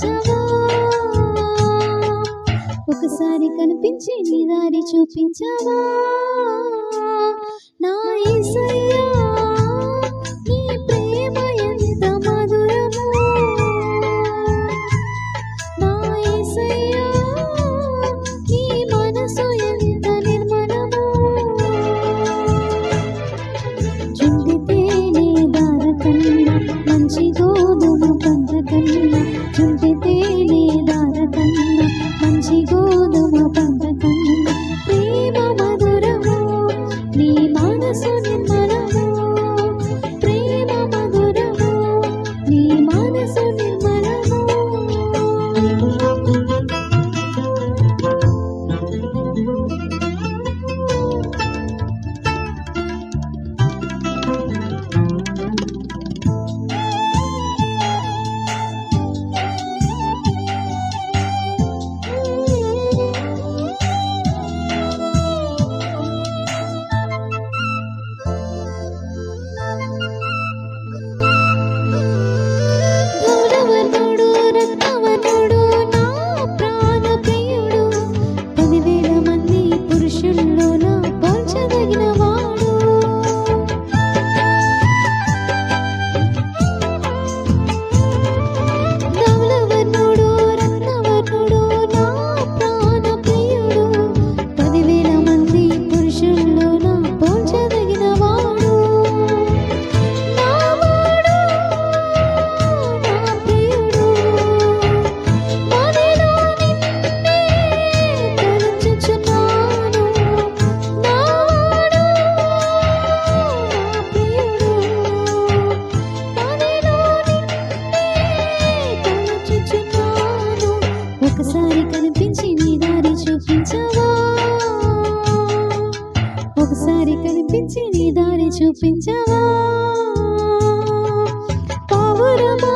చూపించవా ఒకసారి కనిపించి నీ దారి చూపించావా? నా యేసయ్యా దారి చూపించవా? పావురమా